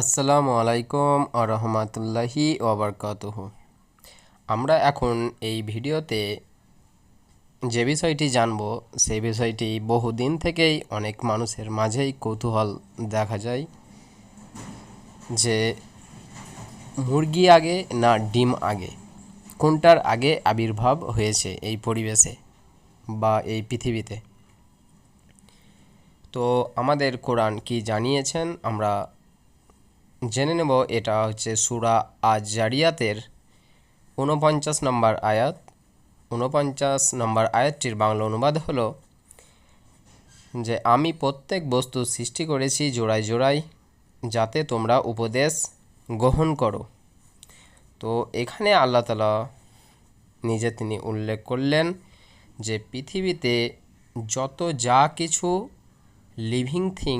আসসালামু আলাইকুম আ রহমতুল্লাহি ওবরকাতুহ আমরা এখন এই ভিডিওতে যে বিষয়টি জানব, সেই বিষয়টি বহুদিন থেকেই অনেক মানুষের মাঝেই কৌতূহল দেখা যায় যে মুরগি আগে না ডিম আগে? কোনটার আগে আবির্ভাব হয়েছে এই পরিবেশে বা এই পৃথিবীতে? তো আমাদের কোরআন কি জানিয়েছেন? আমরা জেনে নেব এটা হচ্ছে সুরা আজ জারিয়াতের ঊনপঞ্চাশ নম্বর আয়াত। ঊনপঞ্চাশ নম্বর আয়াতটির বাংলা অনুবাদ হলো যে, আমি প্রত্যেক বস্তু সৃষ্টি করেছি জোড়ায় জোড়ায়, যাতে তোমরা উপদেশ গ্রহণ করো। তো এখানে আল্লাহ তালা নিজে তিনি উল্লেখ করলেন যে, পৃথিবীতে যত যা কিছু living thing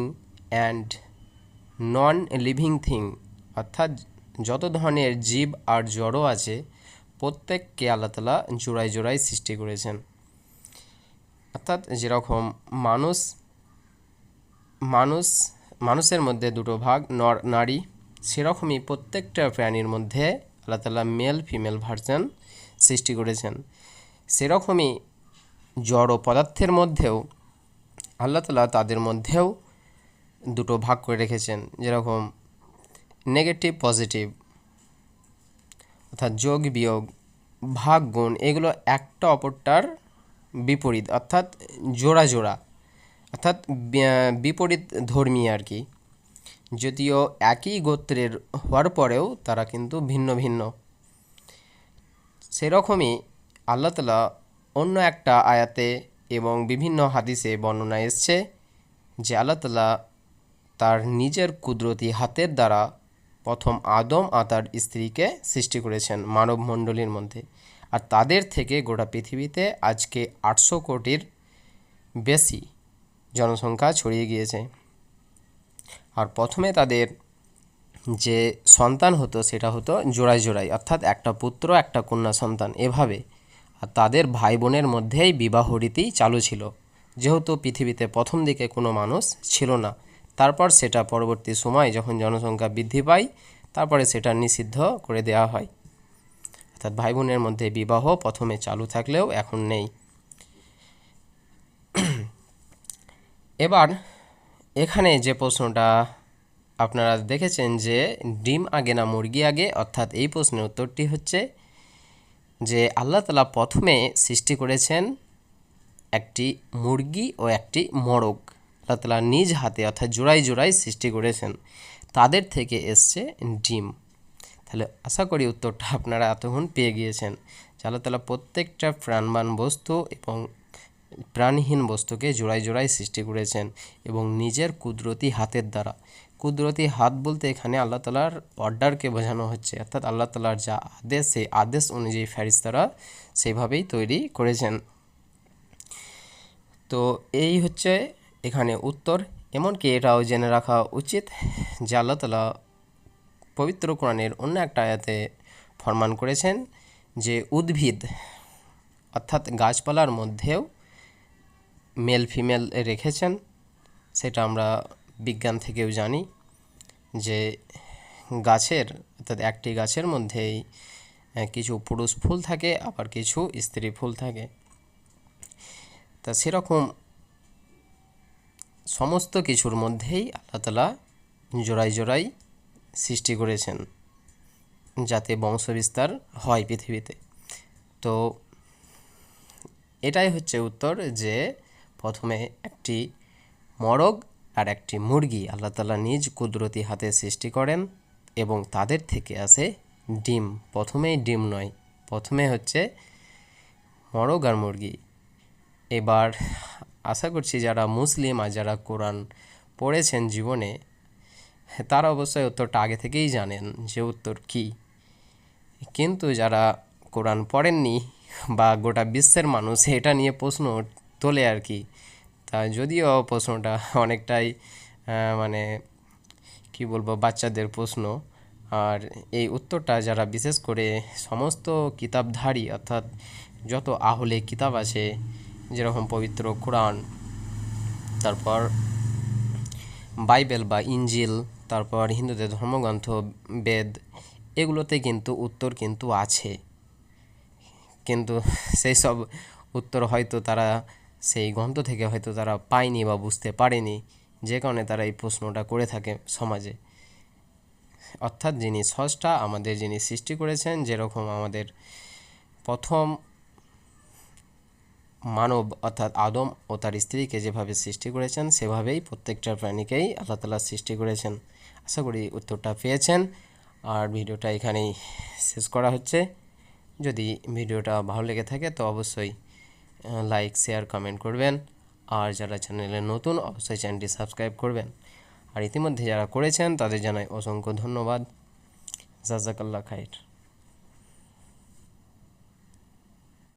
and non living thing অর্থাৎ যত ধরনের জীব আর জড়ো আছে, প্রত্যেককে আল্লাহ তালা জোড়ায় জোড়ায় সৃষ্টি করেছেন। অর্থাৎ যেরকম মানুষ মানুষ, মানুষের মধ্যে দুটো ভাগ, নর, নারী, সেরকমই প্রত্যেকটা প্রাণীর মধ্যে আল্লাহ তালা মেল ফিমেল ভার্সন সৃষ্টি করেছেন। সেরকমই জড় পদার্থের মধ্যেও আল্লাহ তালা তাদের মধ্যেও দুটো ভাগ করে রেখেছেন, যেরকম নেগেটিভ পজিটিভ অর্থাৎ যোগ, বিয়োগ, ভাগ, গুণ, এগুলো একটা অপরটার বিপরীত, অর্থাৎ জোড়া জোড়া, অর্থাৎ বিপরীত ধর্মী আর কি। যদিও একই গোত্রের হওয়ার পরেও তারা কিন্তু ভিন্ন ভিন্ন। সেরকমই আল্লাহ তালা অন্য একটা আয়াতে এবং বিভিন্ন হাদিসে বর্ণনা এসছে যে আল্লাহ তালা তার নিজের কুদরতি হাতের দ্বারা প্রথম আদম আর তার স্ত্রীকে সৃষ্টি করেছেন মানব মণ্ডলীর মধ্যে। আর তাদের থেকে গোটা পৃথিবীতে আজকে আটশো কোটির বেশি জনসংখ্যা ছড়িয়ে গিয়েছে। আর প্রথমে তাদের যে সন্তান হতো সেটা হতো জোড়ায় জোড়ায়, অর্থাৎ একটা পুত্র, একটা কন্যা সন্তান এভাবে। আর তাদের ভাই বোনের মধ্যেই বিবাহ রীতি চালু ছিল। যেহেতু পৃথিবীতে প্রথম দিকে কোনো মানুষ ছিল না তারপর সেটা পরবর্তী সময় যখন জনসংখ্যা বৃদ্ধি পায়, তারপরে সেটা নিষিদ্ধ করে দেওয়া হয়। অর্থাৎ ভাই বোনের মধ্যে বিবাহ প্রথমে চালু থাকলেও এখন নেই। এবার এখানে যে প্রশ্নটা আপনারা দেখেছেন যে ডিম আগে না মুরগি আগে, অর্থাৎ এই প্রশ্নের উত্তরটি হচ্ছে যে আল্লাহ তালা প্রথমে সৃষ্টি করেছেন একটি মুরগি ও একটি মোরগ। আল্লাহ তালা নিজ হাতে অর্থাৎ জোড়াই জোড়াই সৃষ্টি করেছেন। তাদের থেকে এসছে ডিম। তাহলে আশা করি উত্তরটা আপনারা এতক্ষণ পেয়ে গিয়েছেন। আল্লাহ তালা প্রত্যেকটা প্রাণবান বস্তু এবং প্রাণহীন বস্তুকে জোড়াই জোড়াই সৃষ্টি করেছেন এবং নিজের কুদরতি হাতের দ্বারা। কুদরতি হাত বলতে এখানে আল্লাহ তালার অর্ডারকে বোঝানো হচ্ছে। অর্থাৎ আল্লাহ তালার যা আদেশ, সেই আদেশ অনুযায়ী ফ্যারিস্তারা সেইভাবেই তৈরি করেছেন। তো এই হচ্ছে এখানে উত্তর, এমনকি এটাও জেনে রাখা উচিত যে আল্লাহ তালা পবিত্র কোরআনের অন্য একটা আয়াতে ফরমান করেছেন যে উদ্ভিদ, অর্থাৎ গাছপালার মধ্যেও মেল ফিমেল রেখেছেন। সেটা আমরা বিজ্ঞান থেকেও জানি যে গাছের, অর্থাৎ একটি গাছের মধ্যেই কিছু পুরুষ ফুল থাকে, আবার কিছু স্ত্রী ফুল থাকে। তা সেরকম সমস্ত কিছুর মধ্যেই আল্লাহ জোড়াই জোড়াই সৃষ্টি করেছেন যাতে বংশবিস্তার হয় পৃথিবীতে। তো এটাই হচ্ছে উত্তর যে প্রথমে একটি মরগ আর একটি মুরগি আল্লাহ তালা নিজ কুদরতি হাতে সৃষ্টি করেন এবং তাদের থেকে আসে ডিম। প্রথমেই ডিম নয়, প্রথমে হচ্ছে মরগ আর মুরগি। এবার আশা করছি যারা মুসলিম আর যারা কোরআন পড়েছেন জীবনে, তারা অবশ্যই উত্তরটা আগে থেকেই জানেন যে উত্তর কী। কিন্তু যারা কোরআন পড়েননি বা গোটা বিশ্বের মানুষ এটা নিয়ে প্রশ্ন তোলে আর কি, তা যদিও প্রশ্নটা অনেকটাই মানে কি বলব, বাচ্চাদের প্রশ্ন। আর এই উত্তরটা যারা বিশেষ করে সমস্ত কিতাবধারী অর্থাৎ যত আহলে কিতাব আছে যেরকম পবিত্র কোরআন, তারপর বাইবেল বা ইঞ্জিল, তারপর হিন্দুদের ধর্মগ্রন্থ, বেদ, এগুলোতে কিন্তু উত্তর কিন্তু আছে। কিন্তু সেই সব উত্তর হয়তো তারা সেই গ্রন্থ থেকে হয়তো তারা পায়নি বা বুঝতে পারেনি, যে কারণে তারা এই প্রশ্নটা করে থাকে সমাজে। অর্থাৎ যিনি সষ্টা আমাদের যিনি সৃষ্টি করেছেন, যেরকম আমাদের প্রথম মানব অর্থাৎ আদম ও তার স্ত্রীকে যেভাবে সৃষ্টি করেছেন, সেভাবেই প্রত্যেকটা প্রাণীকেই আল্লাহ তালা সৃষ্টি করেছেন। আশা করি উত্তরটা পেয়েছেন। আর ভিডিওটা এখানেই শেষ করা হচ্ছে। যদি ভিডিওটা ভালো লেগে থাকে, তো অবশ্যই লাইক শেয়ার কমেন্ট করবেন। আর যারা চ্যানেলে নতুন, অবশ্যই চ্যানেলটি সাবস্ক্রাইব করবেন। আর ইতিমধ্যে যারা করেছেন, তাদের জানাই অসংখ্য ধন্যবাদ। জাজাকাল্লা খাইর।